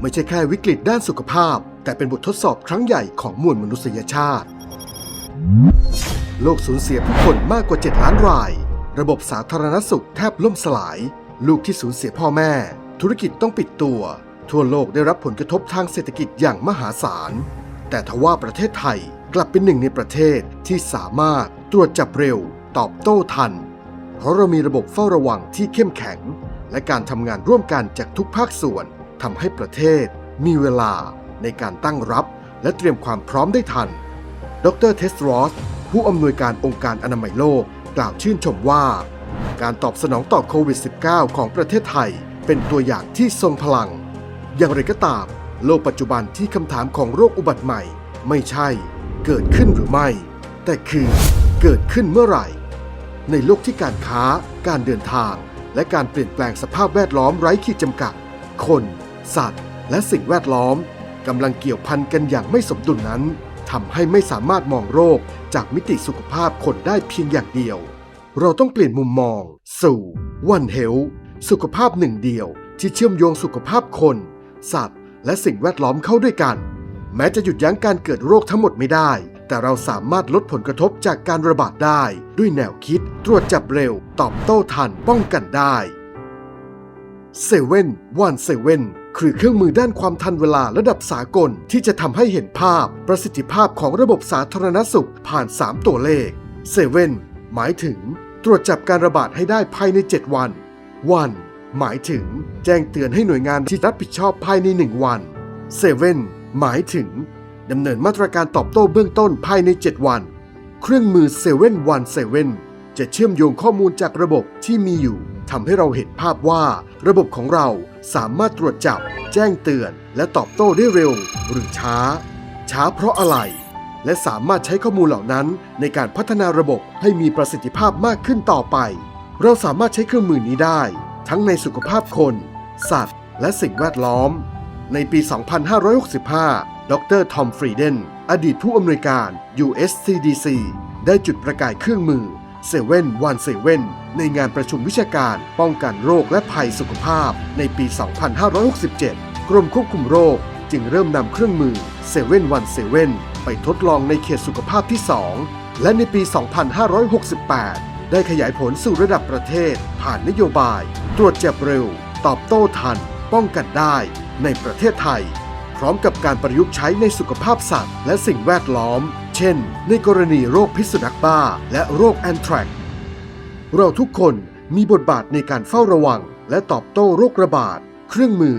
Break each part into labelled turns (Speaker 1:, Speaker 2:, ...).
Speaker 1: ไม่ใช่แค่วิกฤตด้านสุขภาพ แต่เป็นบททดสอบครั้งใหญ่ของมวลมนุษยชาติ โลกสูญเสียผู้คนมากกว่า 7 ล้านราย ระบบสาธารณสุขแทบล่มสลาย ลูกที่สูญเสียพ่อแม่ ธุรกิจต้องปิดตัว ทั่วโลกได้รับผลกระทบทางเศรษฐกิจอย่างมหาศาล แต่ทว่าประเทศไทยกลับเป็นหนึ่งในประเทศที่สามารถตรวจจับเร็ว ตอบโต้ทัน เพราะเรามีระบบเฝ้าระวังที่เข้มแข็ง และการทำงานร่วมกันจากทุกภาคส่วน ทำให้ประเทศมีเวลาในการตั้งรับและเตรียมความพร้อมได้ทัน ดรเทสรอส ผู้อำนวยการองค์การอนามัยโลกกล่าวชื่นชมว่า การตอบสนองต่อโควิด -19 ของประเทศไทยเป็นตัวอย่างที่ทรงพลัง อย่างไรก็ตาม โลกปัจจุบันที่คำถามของโรคอุบัติใหม่ ไม่ใช่ เกิดขึ้นหรือไม่ แต่คือเกิดขึ้นเมื่อไหร่ ในโลกที่การค้า การเดินทาง และการเปลี่ยนแปลงสภาพแวดล้อมไร้ขีดจำกัด คน สัตว์ และสิ่งแวดล้อมกำลังเกี่ยวพันกันอย่างไม่สมดุลนั้นทำให้ไม่สามารถมองโรคจากมิติสุขภาพคนได้เพียงอย่างเดียว เราต้องเปลี่ยนมุมมอง สู่ One Health สุขภาพหนึ่งเดียว ที่เชื่อมโยงสุขภาพคน สัตว์ และสิ่งแวดล้อมเข้าด้วยกัน แม้จะหยุดยั้งการเกิดโรคทั้งหมดไม่ได้ แต่เราสามารถลดผลกระทบจากการระบาดได้ ด้วยแนวคิด ตรวจจับเร็ว ตอบโต้ทันป้องกันได้ เซเว่นวันเซเว่นคือเครื่องมือด้านความทันเวลาระดับสากลที่จะทำให้เห็นภาพประสิทธิภาพของระบบสาธารณสุขผ่าน 3 ตัวเลขเซเว่นหมายถึง ตรวจจับการระบาดให้ได้ภายใน 7 วัน วันหมายถึง แจ้งเตือนให้หน่วยงานที่รับผิดชอบภายใน 1 วันเซเว่นหมายถึงดำเนินมาตรการตอบโต้เบื้องต้นภายใน 7 วัน เครื่องมือเซเว่นวันเซเว่น จะเชื่อมโยงข้อมูลจากระบบที่มีอยู่ทำให้เราเห็นภาพว่าระบบของเราสามารถตรวจจับ แจ้งเตือน และตอบโต้ได้เร็ว หรือช้า ช้าเพราะอะไร และสามารถใช้ข้อมูลเหล่านั้น ในการพัฒนาระบบให้มีประสิทธิภาพมากขึ้นต่อไป เราสามารถใช้เครื่องมือนี้ได้ ทั้งในสุขภาพคน สัตว์ และสิ่งแวดล้อม ในปี 2565 ดรทอมฟรีเดนอดีตผู้อำนวยการ USCDC ได้จุดประกายเครื่องมือ เซเว่นวันเซเว่นในงานประชุมวิชาการป้องกันโรคและภัยสุขภาพ ในปี 2567 กรมควบคุมโรคจึงเริ่มนำเครื่องมือเซเว่นวันเซเว่นไปทดลองในเขตสุขภาพที่ 2 และในปี 2568 ได้ขยายผลสู่ระดับประเทศ ผ่านนโยบาย ตรวจจับเร็ว ตอบโต้ทัน ป้องกันได้ในประเทศไทย พร้อมกับการประยุกต์ใช้ในสุขภาพสัตว์และสิ่งแวดล้อม เช่น ในกรณีโรคพิษสุนัขบ้า และโรคแอนทรักเราทุกคนมีบทบาทในการเฝ้าระวัง และตอบโต้โรคระบาด เครื่องมือ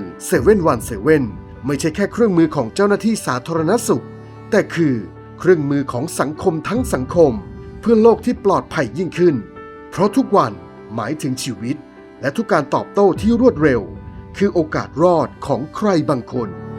Speaker 1: 717ไม่ใช่แค่เครื่องมือของเจ้าหน้าที่สาธารณสุข แต่คือเครื่องมือของสังคมทั้งสังคม เพื่อโลกที่ปลอดภัยยิ่งขึ้น เพราะทุกวันหมายถึงชีวิต และทุกการตอบโต้ที่รวดเร็ว คือโอกาสรอดของใครบางคน